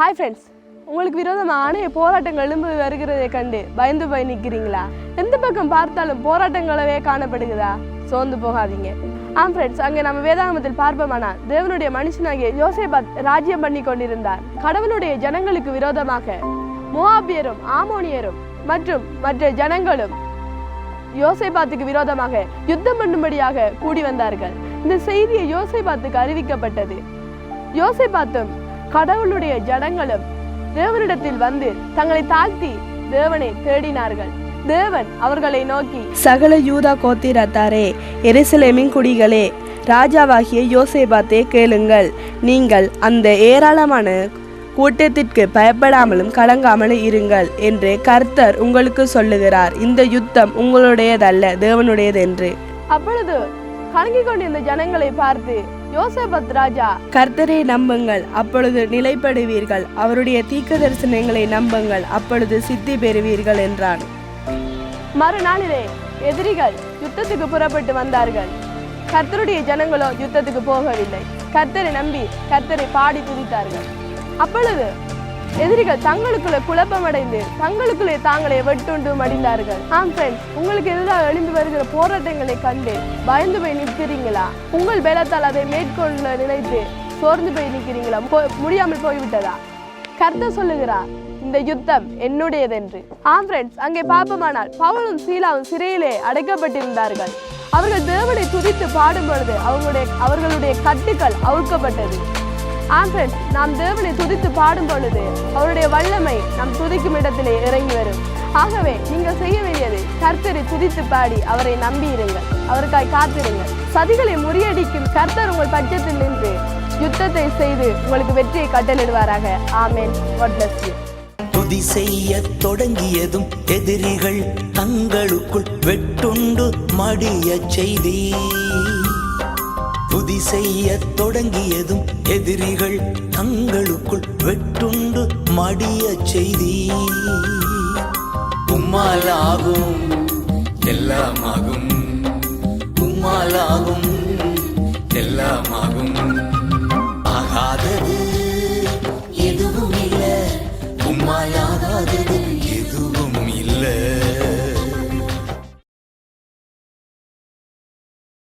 Hi friends உங்களுக்கு விரோதமாக போராட்டங்கள் எழும்பு வருகிறதை கண்டு பயந்து போய் நிற்கிறீங்களா எந்த பக்கம் பார்த்தாலும் போராட்டங்களவே காணப்படுகிறதா? சோர்ந்து போகாதீங்க. ஆம் ஃப்ரெண்ட்ஸ் அங்கே நம்ம வேதாகமத்தில் பார்ப்போமானால் தேவனுடைய மனுஷனாகிய யோசேபாத் ராஜ்யம் பண்ணி கொண்டிருந்தார். கடவுளுடைய ஜனங்களுக்கு விரோதமாக மோவாபியரும் ஆமோனியரும் மற்றும் மற்ற ஜனங்களும் யோசேபாத்துக்கு விரோதமாக யுத்தம் பண்ணும்படியாக கூடி வந்தார்கள். இந்த செய்தியை யோசேபாத்துக்கு அறிவிக்கப்பட்டது. யோசேபாத்தும் கடவுளுடைய ஜனங்களும் தேவனிடத்தில் வந்து தங்களை தாழ்த்தி தேவனை தேடினார்கள். தேவன் அவர்களை நோக்கி சகல யூதா கோத்திரத்தாரே எருசலேமின் குடிகளே ராஜாவாகிய யோசேபாத்தே கேளுங்கள். நீங்கள் அந்த ஏராளமான கூட்டத்திற்கு பயப்படாமலும் கலங்காமலும் இருங்கள் என்று கர்த்தர் உங்களுக்கு சொல்லுகிறார். இந்த யுத்தம் உங்களுடையதல்ல தேவனுடையதென்று. அப்பொழுது கலங்கிக் கொண்டிருந்த ஜனங்களை பார்த்து யோசேபத் ராஜா கர்த்தரை நம்புங்கள். அப்பொழுது நிலைப்படுவீர்கள். அவருடைய தீர்க்க தரிசனங்களை நம்புங்கள். அப்பொழுது சித்தி பெறுவீர்கள் என்றான். மறுநாளிலே எதிரிகள் யுத்தத்துக்கு புறப்பட்டு வந்தார்கள். கர்த்தருடைய ஜனங்களோ யுத்தத்துக்கு போகவில்லை. கர்த்தரை நம்பி கர்த்தரை பாடி துதித்தார்கள் அப்பொழுது எதிரிகள் தங்களுக்குள்ள குழப்பமடைந்து தங்களுக்குள்ளே தாங்களே வெட்டுண்டு மடிந்தார்கள். ஆம் ஃப்ரெண்ட்ஸ் உங்களுக்கு எதிராக எழுந்து வருகிற போராட்டங்களை கண்டு பயந்து போய் நிற்கிறீங்களா? உங்கள் பலத்தால் அதை மேற்கொள்ள நினைத்து சோர்ந்து போய் நிற்கிறீங்களா? போ- முடியாமல் போய்விட்டதா? கர்த்த சொல்லுகிறார் இந்த யுத்தம் என்னுடையதென்று. ஆம் ஃப்ரெண்ட்ஸ் அங்கே பாப்பமானால் பவுலும் சீலாவும் சிறையிலே அடைக்கப்பட்டிருந்தார்கள். அவர்கள் தேவனை துதித்து பாடும் பொழுது அவங்களுடைய அவர்களுடைய கட்டுக்கள் அவுக்கப்பட்டது. ஆம் நாம் தேவனை துதித்து பாடும் பொழுது அவருடைய வல்லமை நாம் துதிக்கும் இடத்திலே இறங்கி வரும். ஆகவே நீங்கள் செய்ய வேண்டியது கர்த்தரை துதித்து பாடி அவரை நம்பியிருங்கள் அவருக்காய் காத்திருங்கள். சதிகளை முறியடிக்கும் கர்த்தர் உங்கள் பட்சத்தில் நின்று யுத்தத்தை செய்து உங்களுக்கு வெற்றியை கட்டளிடுவாராக. ஆமென். துதி செய்ய தொடங்கியதும் எதிரிகள் தங்களுக்குள் வெட்டுண்டு மடிய செய்தி துதி செய்ய தொடங்கியதும் எதிரிகள் தங்களுக்குள் வெட்டுண்டு மடிய செய்தி. உம்மாலாகும் எல்லாமாகும். உம்மாலாகும்.